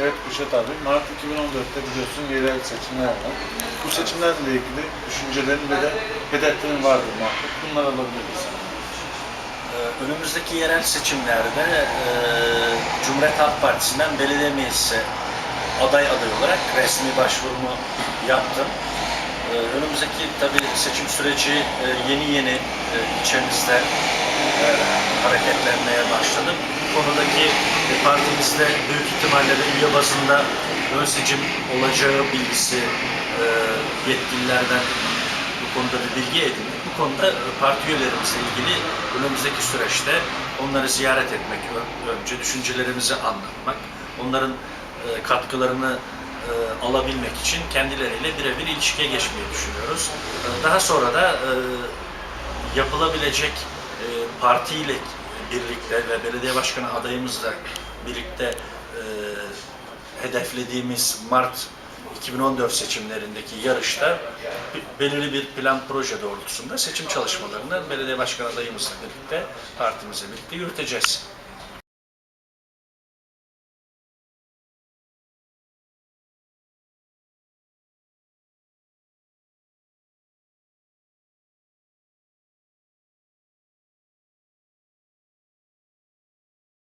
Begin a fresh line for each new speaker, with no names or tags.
Evet Kuşat abi, Mart 2014'te biliyorsun yerel seçimler var. Bu seçimlerle ilgili düşüncelerin ve de hedeflerin vardır muhakkak. Bunları alabiliriz.
Ee, Önümüzdeki yerel seçimlerde e, Cumhuriyet Halk Partisi'nden belediye meclisi aday aday olarak resmi başvurumu yaptım. Ee, Önümüzdeki tabii seçim süreci e, yeni yeni e, ilçemizde e, hareketlenmeye başladı. Konudaki partimizde büyük ihtimalle de üye bazında ön seçim olacağı bilgisi e, yetkililerden bu konuda bir bilgi edindik. Bu konuda e, parti üyelerimizle ilgili önümüzdeki süreçte onları ziyaret etmek önce, düşüncelerimizi anlatmak, onların e, katkılarını e, alabilmek için kendileriyle birebir ilişkiye geçmeyi düşünüyoruz. E, Daha sonra da e, yapılabilecek e, partiyle birlikte ve belediye başkanı adayımızla birlikte e, hedeflediğimiz Mart 2014 seçimlerindeki yarışta belirli bir plan proje doğrultusunda seçim çalışmalarını belediye başkan adayımızla birlikte partimizle birlikte yürüteceğiz.